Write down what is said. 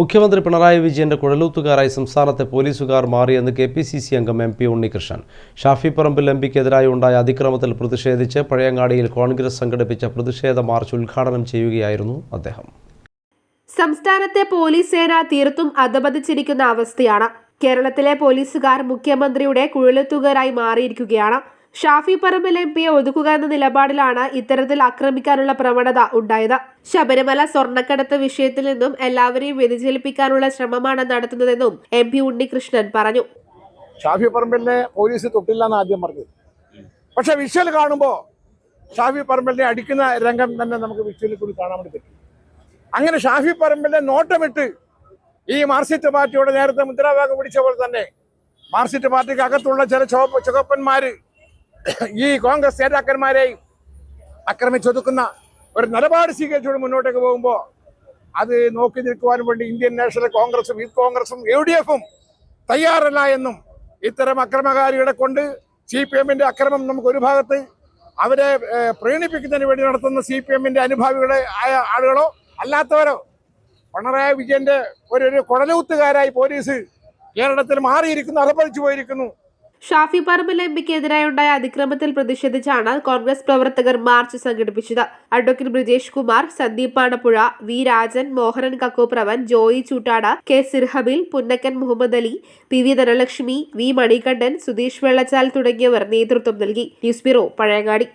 മുഖ്യമന്ത്രി പിണറായി വിജയന്റെ കുഴലൂത്തുകാരായി സംസ്ഥാനത്തെ പോലീസുകാർ മാറിയെന്ന് കെ പി സി സി അംഗം M P Unnikrishnan. Shafi Parambil M പിക്കെതിരായി ഉണ്ടായ അതിക്രമത്തിൽ പ്രതിഷേധിച്ച് പഴയങ്ങാടിയിൽ കോൺഗ്രസ് സംഘടിപ്പിച്ച പ്രതിഷേധ മാർച്ച് ഉദ്ഘാടനം ചെയ്യുകയായിരുന്നു അദ്ദേഹം. സംസ്ഥാനത്തെ പോലീസ് സേന തീർത്തും അധപതിച്ചിരിക്കുന്ന അവസ്ഥയാണ്. കേരളത്തിലെ പോലീസുകാർ മുഖ്യമന്ത്രിയുടെ കുഴലത്തുകാരായി മാറിയിരിക്കുകയാണ്. ഷാഫി പറമ്പിൽ എം പിയെ ഒതുക്കുക എന്ന നിലപാടിലാണ് ഇത്തരത്തിൽ ആക്രമിക്കാനുള്ള പ്രവണത ഉണ്ടായത്. ശബരിമല സ്വർണക്കടത്ത് വിഷയത്തിൽ നിന്നും എല്ലാവരെയും വ്യതിചലിപ്പിക്കാനുള്ള ശ്രമമാണ് നടത്തുന്നതെന്നും എം പി ഉണ്ണികൃഷ്ണൻ പറഞ്ഞു. ഷാഫി പറമ്പലിനെ പോലീസ് തൊട്ടില്ല എന്ന് ആദ്യം പറഞ്ഞത് പക്ഷെ വിഷ്വൽ കാണുമ്പോൾ ഷാഫി പറമ്പലിനെ അടിക്കുന്ന രംഗം തന്നെ നമുക്ക് വിഷ്വലിൽ കൂടി കാണാൻ വേണ്ടി പറ്റും. അങ്ങനെ ഷാഫി പറമ്പലിനെ നോട്ടമിട്ട് ഈ മാർക്സിസ്റ്റ് പാർട്ടിയുടെ നേരത്തെ മുദ്രാവാക്യം പിടിച്ച പോലെ തന്നെ മാർക്സിസ്റ്റ് പാർട്ടിക്ക് അകത്തുള്ള ചില ചുവപ്പ് ചുവപ്പന്മാര് ഈ കോൺഗ്രസ് നേതാക്കന്മാരെയും ആക്രമിച്ചൊതുക്കുന്ന ഒരു നിലപാട് സ്വീകരിച്ചുകൊണ്ട് മുന്നോട്ടേക്ക് പോകുമ്പോൾ അത് നോക്കി നിൽക്കുവാൻ വേണ്ടി ഇന്ത്യൻ നാഷണൽ കോൺഗ്രസും യൂത്ത് കോൺഗ്രസും യു ഡി എഫും തയ്യാറല്ല എന്നും ഇത്തരം അക്രമകാരികളെ കൊണ്ട് സി പി എമ്മിന്റെ അക്രമം നമുക്ക് ഒരു ഭാഗത്ത് അവരെ പ്രീണിപ്പിക്കുന്നതിന് വേണ്ടി നടത്തുന്ന സി പി എമ്മിന്റെ അനുഭാവികളെ ആയ ആളുകളോ അല്ലാത്തവരോ. പിണറായി വിജയന്റെ ഒരു ഒരു കുടലൂത്തുകാരായി പോലീസ് കേരളത്തിൽ മാറിയിരിക്കുന്നു അധപ്പതിച്ചു പോയിരിക്കുന്നു. ഷാഫി പറമ്പിൽ എം ഉണ്ടായ അതിക്രമത്തിൽ പ്രതിഷേധിച്ചാണ് കോൺഗ്രസ് പ്രവർത്തകർ മാർച്ച് സംഘടിപ്പിച്ചത്. Advocate Brijesh Kumar Sandeep Panappuzha V Rajan Mohanan Kakkopravan Joy Chuttad K സിർഹബിൽ Punnakkan Muhammad Ali P V Dhanalakshmi V Manikandan Sudheesh Vellachal തുടങ്ങിയവർ നേതൃത്വം നൽകി. News bureau Pazhayangadi.